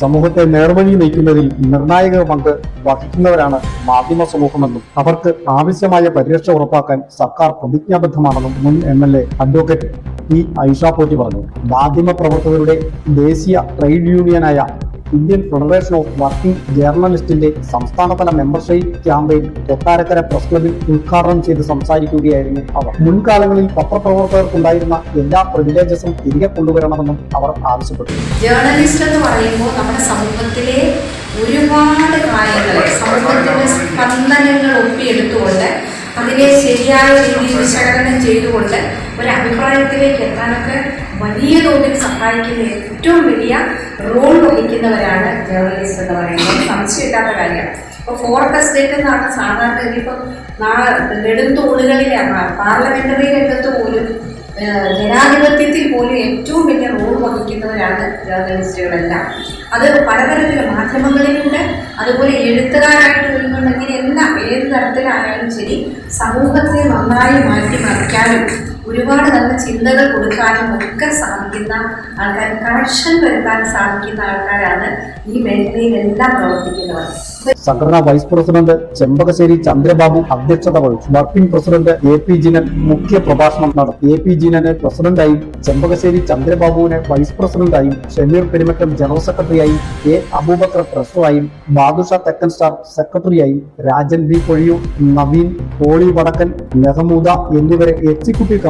സമൂഹത്തെ നേർവഴി നയിക്കുന്നതിൽ നിർണായക പങ്ക് വഹിക്കുന്നവരാണ് മാധ്യമ സമൂഹമെന്നും അവർക്ക് ആവശ്യമായ പരിരക്ഷ ഉറപ്പാക്കാൻ സർക്കാർ പ്രതിജ്ഞാബദ്ധമാണെന്നും മുൻ M L A advocate P Aisha Potti പറഞ്ഞു. മാധ്യമ പ്രവർത്തകരുടെ ദേശീയ ട്രേഡ് യൂണിയനായ ഇന്ത്യൻ ഫെഡറേഷൻ ഓഫ് വർക്കിംഗ് ജേർണലിസ്റ്റിന്റെ സംസ്ഥാനതല മെമ്പർഷിപ്പ് ക്യാമ്പയിൻ കൊട്ടാരക്കര പ്രസ് ക്ലബിൽ ഉദ്ഘാടനം ചെയ്ത് സംസാരിക്കുകയായിരുന്നു അവർ. മുൻകാലങ്ങളിൽ പത്രപ്രവർത്തകർക്കുണ്ടായിരുന്ന എല്ലാ പ്രിവിലേജസും തിരികെ കൊണ്ടുവരണമെന്നും അവർ ആവശ്യപ്പെട്ടു. ജേർണലിസ്റ്റ് എന്ന് പറയുമ്പോൾ നമ്മുടെ സമൂഹത്തിലെ ഒരുപാട് കാര്യങ്ങൾ സ്പന്ദനങ്ങൾ ഒപ്പിയെടുത്തുകൊണ്ട് അതിനെ ശരിയായ രീതിയിൽ വിശകലനം ചെയ്തുകൊണ്ട് ഒരു അഭിപ്രായത്തിലേക്ക് എത്താനൊക്കെ വലിയ തോതിൽ സഹായിക്കുന്ന ഏറ്റവും വലിയ റോൾ വഹിക്കുന്നവരാണ് ജേർണലിസ്റ്റ് എന്ന് പറയുന്നത്. സംശയമില്ലാത്ത കാര്യമാണ്. ഇപ്പോൾ എസ്റ്റേറ്റ് എന്നാണ് സാധാരണ ഇതിപ്പോൾ നെടുന്തൂണുകളിലാണ് പാർലമെന്ററി രംഗത്ത് പോലും ജനാധിപത്യത്തിൽ പോലും വഹിക്കുന്നവരാണ് ജേർണലിസ്റ്റുകളെല്ലാം അത് പലതരത്തിലുള്ള മാധ്യമങ്ങളിലുണ്ട്. അതുപോലെ എഴുത്തുകാരായിട്ട് വരുന്നുണ്ടെങ്കിൽ എല്ലാം ഏത് തരത്തിലായാലും ശരി സമൂഹത്തെ നന്നായി മാറ്റി മാറ്റിമറിക്കാനും ഒരുപാട് നല്ല ചിന്തകൾ കൊടുക്കാനും ഒക്കെ സാധിക്കുന്ന ആൾക്കാർ കറക്ഷൻ വരുത്താൻ സാധിക്കുന്ന ആൾക്കാരാണ് ഈ മേഖലയിലെല്ലാം പ്രവർത്തിക്കുന്നവർ. സംഘടനാ വൈസ് പ്രസിഡന്റ് ചെമ്പകശ്ശേരി ചന്ദ്രബാബു അധ്യക്ഷത വഹിച്ചു. Working president A P Jinan മുഖ്യ പ്രഭാഷണം നടത്തി. എ പി ജിനനെ പ്രസിഡന്റായും ചെമ്പകശ്ശേരി ചന്ദ്രബാബുവിനെ വൈസ് പ്രസിഡന്റായും ഷമീർ പെരുമറ്റം ജനറൽ സെക്രട്ടറിയായും എ അബൂബക്കർ ട്രസ്റ്ററായും ബാദുഷ തെക്കൻ സ്റ്റാർ സെക്രട്ടറിയായും രാജൻ വി കൊഴിയൂർ നവീൻ പോളി വടക്കൻ മെഹമൂദ എന്നിവരെ എക്സിക്യൂട്ടീവ്